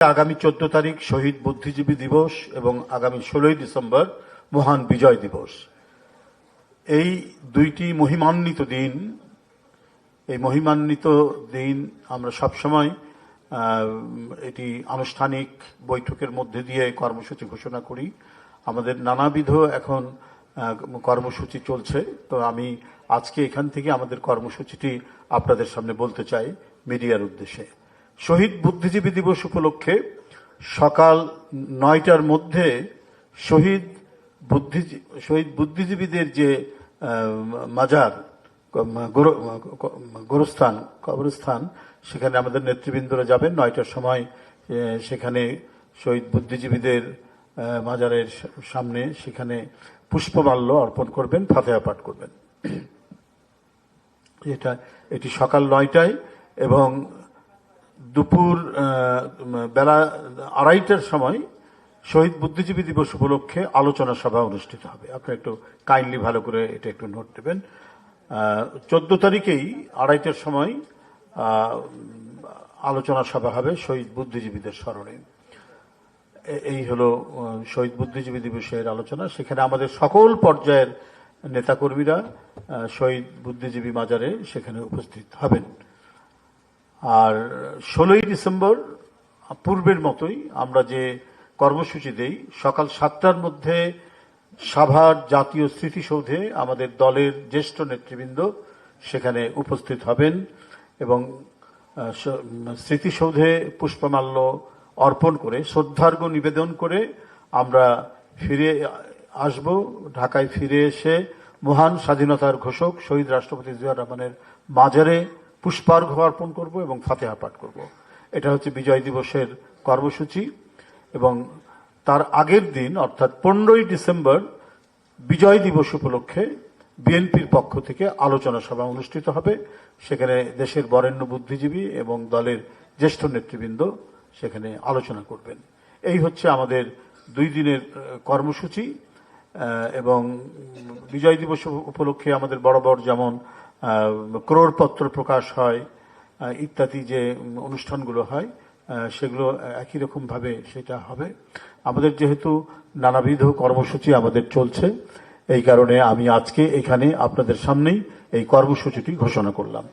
আগামী চোদ্দ তারিখ শহীদ বুদ্ধিজীবী দিবস এবং আগামী ষোলোই ডিসেম্বর মহান বিজয় দিবস। এই দুইটি মহিমান্বিত দিন, এই মহিমান্বিত দিন আমরা সবসময় এটি আনুষ্ঠানিক বৈঠকের মধ্যে দিয়ে কর্মসূচি ঘোষণা করি। আমাদের নানাবিধ এখন কর্মসূচি চলছে। তো আমি আজকে এখান থেকে আমাদের কর্মসূচিটি আপনাদের সামনে বলতে চাই মিডিয়ার উদ্দেশ্যে। শহীদ বুদ্ধিজীবী দিবস উপলক্ষে সকাল নয়টার মধ্যে শহীদ বুদ্ধিজী, শহীদ বুদ্ধিজীবীদের যে মাজার গোর- গোরস্থান, কবরস্থান, সেখানে আমাদের নেতৃবৃন্দরা যাবেন। নয়টার সময় সেখানে শহীদ বুদ্ধিজীবীদের মাজারের সামনে সেখানে পুষ্পমাল্য অর্পণ করবেন, ফাতেহা পাঠ করবেন। এটা, এটি সকাল নয়টায় এবং দুপুর বেলা আড়াইটার সময় শহীদ বুদ্ধিজীবী দিবস উপলক্ষে আলোচনা সভা অনুষ্ঠিত হবে। আপনি একটু কাইন্ডলি ভালো করে এটা একটু নোট দেবেন। চোদ্দ তারিখেই আড়াইটার সময় আলোচনা সভা হবে শহীদ বুদ্ধিজীবীদের স্মরণে। এই হলো শহীদ বুদ্ধিজীবী দিবসের আলোচনা। সেখানে আমাদের সকল পর্যায়ের নেতাকর্মীরা শহীদ বুদ্ধিজীবী মাজারে সেখানে উপস্থিত হবেন। আর ষোলোই ডিসেম্বর পূর্বের মতোই আমরা যে কর্মসূচি দেই, সকাল সাতটার মধ্যে সাভার জাতীয় স্মৃতিসৌধে আমাদের দলের জ্যেষ্ঠ নেতৃবৃন্দ সেখানে উপস্থিত হবেন এবং স্মৃতিসৌধে পুষ্পমাল্য অর্পণ করে, শ্রদ্ধার্ঘ্য নিবেদন করে আমরা ফিরে আসব। ঢাকায় ফিরে এসে মহান স্বাধীনতার ঘোষক শহীদ রাষ্ট্রপতি জিয়া রহমানের মাজারে পুষ্পার্ঘ্য অর্পণ করব এবং ফাতেহা পাঠ করব। এটা হচ্ছে বিজয় দিবসের কর্মসূচি এবং তার আগের দিন, অর্থাৎ পনেরোই ডিসেম্বর, বিজয় দিবস উপলক্ষে বিএনপির পক্ষ থেকে আলোচনা সভা অনুষ্ঠিত হবে। সেখানে দেশের বরেণ্য বুদ্ধিজীবী এবং দলের জ্যেষ্ঠ নেতৃবৃন্দ সেখানে আলোচনা করবেন। এই হচ্ছে আমাদের দুই দিনের কর্মসূচি এবং বিজয় দিবস উপলক্ষে আমাদের বড় বড় যেমন ক্রোড়পত্র প্রকাশ হয় ইত্যাদি যে অনুষ্ঠানগুলো হয় সেগুলো একই রকমভাবে সেটা হবে। আমাদের যেহেতু নানাবিধ কর্মসূচি আমাদের চলছে, এই কারণে আমি আজকে এখানে আপনাদের সামনেই এই কর্মসূচিটি ঘোষণা করলাম।